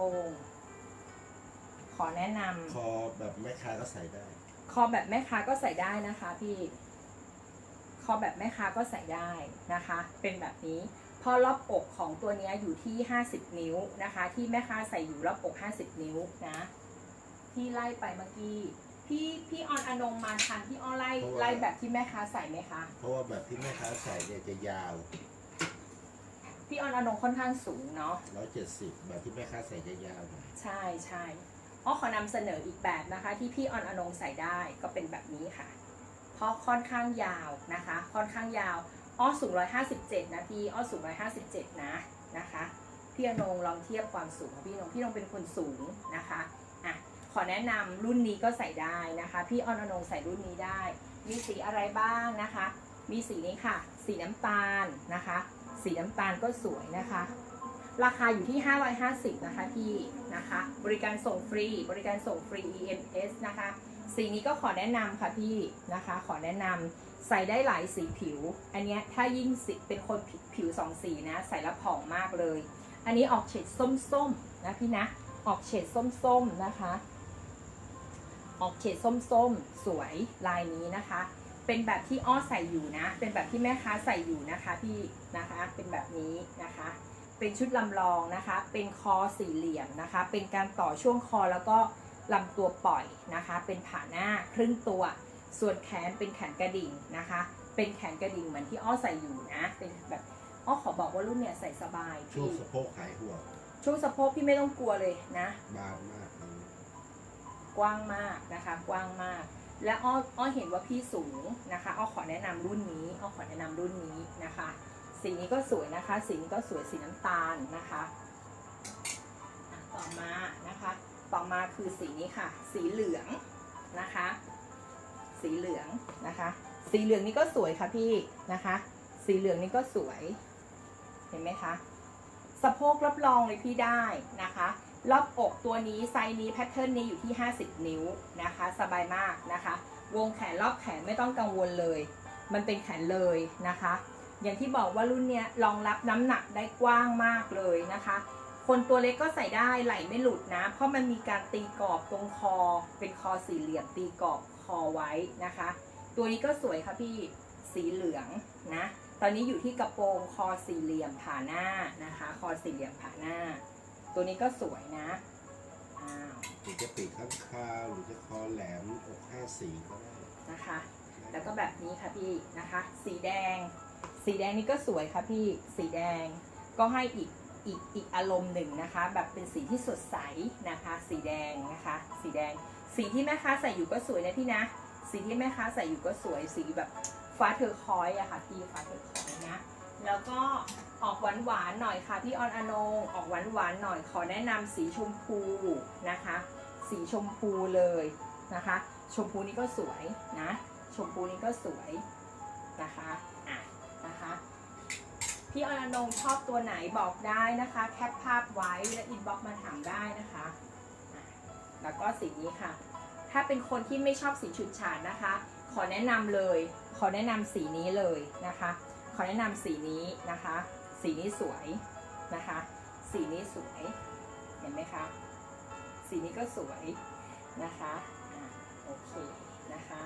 ปรงขอแนะนำ คอแบบแม่ค้าก็ใส่ได้ คอแบบแม่ค้าก็ใส่ได้นะคะพี่ คอแบบแม่ค้าก็ใส่ได้นะคะ เป็นแบบนี้เพอรอบอกของตัวเนี้ยอยู่ที่ 50 นิ้วนะคะ ที่แม่ค้าใส่อยู่รอบอก 50 นิ้วนะ ที่ไล่ไปเมื่อกี้ พี่พี่ออนอนงมาทันพี่ออนไล่เพราะว่า ไล่แบบที่แม่ค้าใส่ไหมคะ เพราะว่าแบบที่แม่ค้าใส่เนี่ยจะยาว พี่ออนอนงค่อนข้างสูงเนาะ170แบบที่แม่ค้าใส่จะยาวหน่อยใช่ใช่อ้อขอนำเสนออีกแบบนะคะ ที่พี่ออนอนงใส่ได้ก็เป็นแบบนี้ค่ะ เพราะค่อนข้างยาวนะคะ ค่อนข้างยาวอ้อสูง157นะพี่อ้อสูง157นะนะคะ พี่อนงลองเทียบความสูงของพี่อนงพี่อนงเป็นคนสูงนะคะอะขอแนะนำรุ่นนี้ก็ใส่ได้นะคะ พี่ออนอนงใส่รุ่นนี้ได้ มีสีอะไรบ้างนะคะ มีสีนี้ค่ะ สีน้ำตาลนะคะ สีน้ำตาลก็สวยนะคะ ราคาอยู่ที่ 550 นะคะพี่นะคะ บริการส่งฟรี บริการส่งฟรี EMS นะคะ สีนี้ก็ขอแนะนำค่ะพี่นะคะ ขอแนะนำใส่ได้หลายสีผิว อันนี้ถ้ายิ่งสีเป็นคนผิวผิวสองสีนะ ใส่แล้วผ่องมากเลย อันนี้ออกเฉดส้มๆนะพี่นะ ออกเฉดส้มๆนะคะ ออกเฉดส้มๆสวยลายนี้นะคะ เป็นแบบที่อ้อใส่อยู่นะ เป็นแบบที่แม่ค้าใส่อยู่นะคะพี่นะคะ เป็นแบบนี้นะคะ เป็นชุดลำลองนะคะ เป็นคอสี่เหลี่ยมนะคะ เป็นการต่อช่วงคอแล้วก็ลำตัวปล่อยนะคะ เป็นผ่าหน้าครึ่งตัว ส่วนแขนเป็นแขนกระดิ่งนะคะ เป็นแขนกระดิ่งเหมือนที่อ้อใส่อยู่นะ เป็นแบบอ้อขอบอกว่ารุ่นเนี่ยใส่สบายช่วงพี่สะโพกหายห่วงช่วงสะโพกพี่ไม่ต้องกลัวเลยนะ บานมากอืมกว้างมากนะคะ กว้างมาก และอ้ออ้อเห็นว่าพี่สูงนะคะอ้อขอแนะนำรุ่นนี้อ้อขอแนะนำรุ่นนี้นะคะ สีนี้ก็สวยนะคะ สีนี้ก็สวยสีน้ำตาลนะคะ ต่อมานะคะ ต่อมาคือสีนี้ค่ะ สีเหลืองนะคะ สีเหลืองนะคะ สีเหลืองนี่ก็สวยค่ะพี่นะคะ สีเหลืองนี่ก็สวย เห็นไหมคะสะโพกรับรองเลยพี่ได้นะคะ รอบอกตัวนี้ไซส์นี้แพทเทิร์นนี้อยู่ที่ 50 นิ้วนะคะ สบายมากนะคะ วงแขนรอบแขนไม่ต้องกังวลเลย มันเป็นแขนเลยนะคะ อย่างที่บอกว่ารุ่นเนี้ยรองรับน้ำหนักได้กว้างมากเลยนะคะ คนตัวเล็กก็ใส่ได้ไหลไม่หลุดนะ เพราะมันมีการตีกรอบตรงคอ เป็นคอสี่เหลี่ยมตีกรอบคอไว้นะคะ ตัวนี้ก็สวยค่ะพี่สีเหลืองนะ ตอนนี้อยู่ที่กระโปรงคอสี่เหลี่ยมผ่าหน้านะคะ คอสี่เหลี่ยมผ่าหน้า ตัวนี้ก็สวยนะอ้าวหรือจะปีกข้างคาวหรือจะคอแหลมอกห้าสีก็ได้นะคะ แล้วก็แบบนี้ค่ะพี่นะคะ สีแดง สีแดงนี่ก็สวยค่ะพี่สีแดงก็ให้อีกอีกอีกอารมณ์หนึ่งนะคะ แบบเป็นสีที่สดใสนะคะ สีแดงนะคะ สีแดง สีที่แม่ค้าใส่อยู่ก็สวยนะพี่นะ สีที่แม่ค้าใส่อยู่ก็สวยสีแบบฟ้าเทอร์คอยส์อะค่ะพี่ฟ้าเทอร์คอยส์นะ แล้วก็ออกหวานหวานหน่อยค่ะพี่ออนอนงออกหวานหวานหน่อยขอแนะนำสีชมพูนะคะ สีชมพูเลยนะคะ ชมพูนี้ก็สวยนะ ชมพูนี้ก็สวยนะคะอะนะคะพี่ออนงชอบตัวไหนบอกได้นะคะ แคปภาพไว้และอินบ็อกมาถามได้นะคะ แล้วก็สีนี้ค่ะ ถ้าเป็นคนที่ไม่ชอบสีฉุดฉาดนะคะ ขอแนะนำเลย ขอแนะนำสีนี้เลยนะคะ อแนะนำสีนี้นะคะ สีนี้สวยนะคะ สีนี้สวย เห็นไหมคะ สีนี้ก็สวยนะคะอะโอเคนะคะ